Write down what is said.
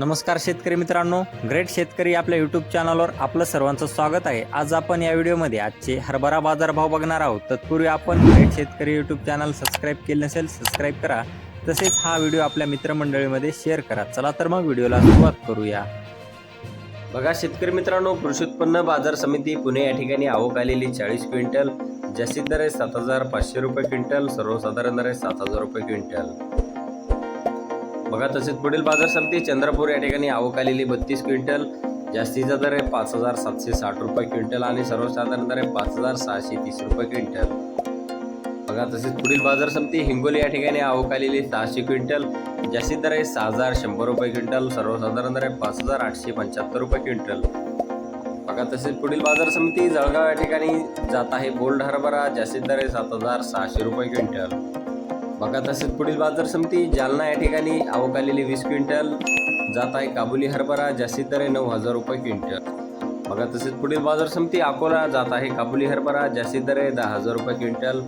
नमस्कार शेतकरी मित्रांनो ग्रेट शेतकरी आपल्या यूट्यूब चॅनलवर आपलं सर्वांचं स्वागत आहे. आज आपण या व्हिडिओमध्ये आजचे हरभरा बाजारभाव बघणार आहोत. तत्पूर्वी आपण ग्रेट शेतकरी यूट्यूब चॅनल सबस्क्राईब केले नसेल सबस्क्राईब करा. तसेच हा व्हिडिओ आपल्या मित्रमंडळीमध्ये शेअर करा. चला तर मग व्हिडिओला सुरुवात करूया. बघा शेतकरी मित्रांनो कृषी उत्पन्न बाजार समिती पुणे या ठिकाणी आवक आलेली चाळीस क्विंटल जास्तीत दर आहे सात हजार पाचशे रुपये क्विंटल सर्वसाधारण दर आहे सात हजार रुपये क्विंटल. बघा तसेच पुढील बाजार समिती चंद्रपूर या ठिकाणी आवक आलेली बत्तीस क्विंटल जास्तीचा दर आहे पाच हजार सातशे साठ रुपये क्विंटल आणि सर्वसाधारण दर आहे पाच हजार सहाशे तीस रुपये क्विंटल. बघा तसेच पुढील बाजार समिती हिंगोली या ठिकाणी आवक आलेली सहाशे क्विंटल जास्तीत दर आहे सहा हजार शंभर रुपये क्विंटल सर्वसाधारण दर आहे पाच हजार आठशे पंच्याहत्तर रुपये क्विंटल. बघा तसेच पुढील बाजार समिती जळगाव या ठिकाणी जात आहे बोल्ड हरभरा जास्तीत दर आहे सात हजार सहाशे रुपये क्विंटल. बघा तसेच पुढील बाजार समिती जालना या ठिकाणी आवक आलेली वीस क्विंटल. जात आहे काबुली हरभरा जास्तीत दर आहे नऊ हजार रुपये क्विंटल. बघा तसेच पुढील बाजार समिती अकोला जात आहे काबुली हरभरा जास्तीत दर आहे दहा हजार रुपये क्विंटल.